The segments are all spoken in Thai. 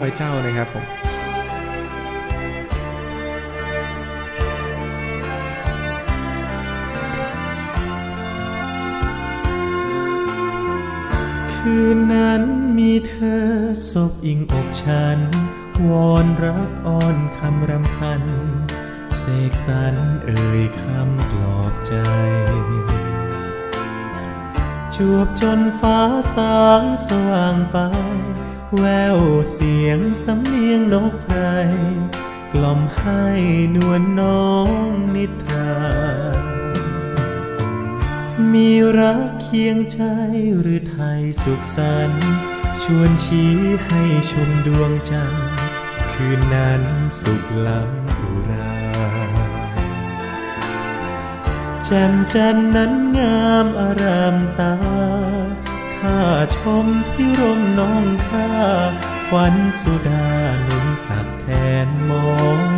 คอยเจ้านะครับผมคืนนั้นมีเธอศพอิงอกฉัน วอนรักอ้อนคำรำพัน เสกสรรเอ่ยคำปลอบใจ จวบจนฟ้าสางสว่างไป แววเสียงสำเนียงนกไพรกล่อมให้นวลน้องนิทรามีรักเคียงใจหรือไทยสุขสันต์ชวนชี้ให้ชมดวงจันทร์คืนนั้นสุขล้ำอุราแจ่มจันทร์นั้นงามอารามตาข้าชมที่ร่มน้อง วันสุดาหนุนตักแทนมอง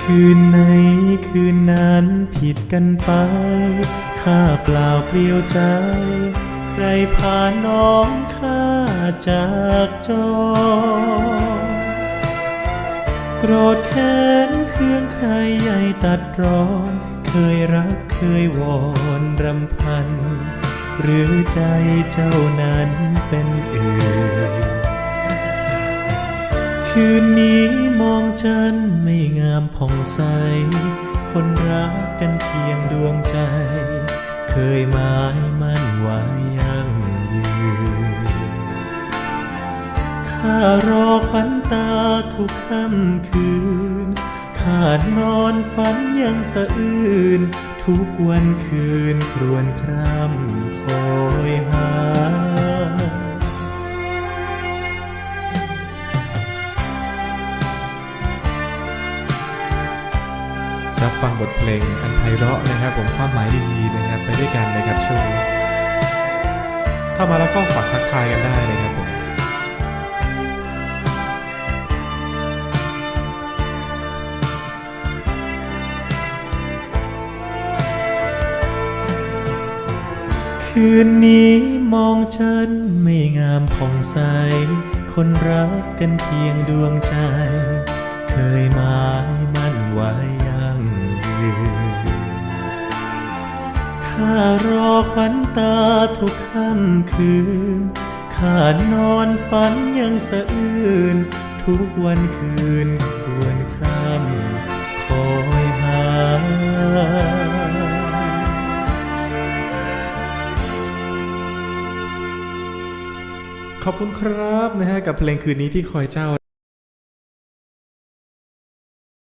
คืนไหนคืนนั้นผิดกันไป ข้าเปล่าเปลี่ยวใจ ใครพาน้องข้าจากจอ โกรธแค้นเคืองใครใหญ่ตัดรอน เคยรักเคยวอนรำพัน หรือใจเจ้านั้นเป็นอื่น คืนนี้มองจันไม่งามผ่องใส คนรักกันเพียงดวงใจ เคยหมายมั่นไว้ยั่งยืน ข้ารอควันตาทุกค่ำคืนข้านอนฝันยังสะอื้นทุกวันคืนครวญคร่ำ รับฟังบทเพลงอันไพเราะนะครับ ผมความหมายดีๆนะครับไปด้วยกันนะครับช่วงนี้เข้ามาแล้วก็ฝากทักทายกันได้นะครับผมคืนนี้มองฉันไม่งามผ่องใส คนรักกันเพียงดวงใจ เคยหมายมั่นไว้ ข้ารอควันตาทุกค่ำคืน ข้านอนฝันยังสะอื้นทุกวันคืนควรค่ำคอยหา ขอบคุณครับนะฮะกับเพลงคืนนี้ที่คอยเจ้า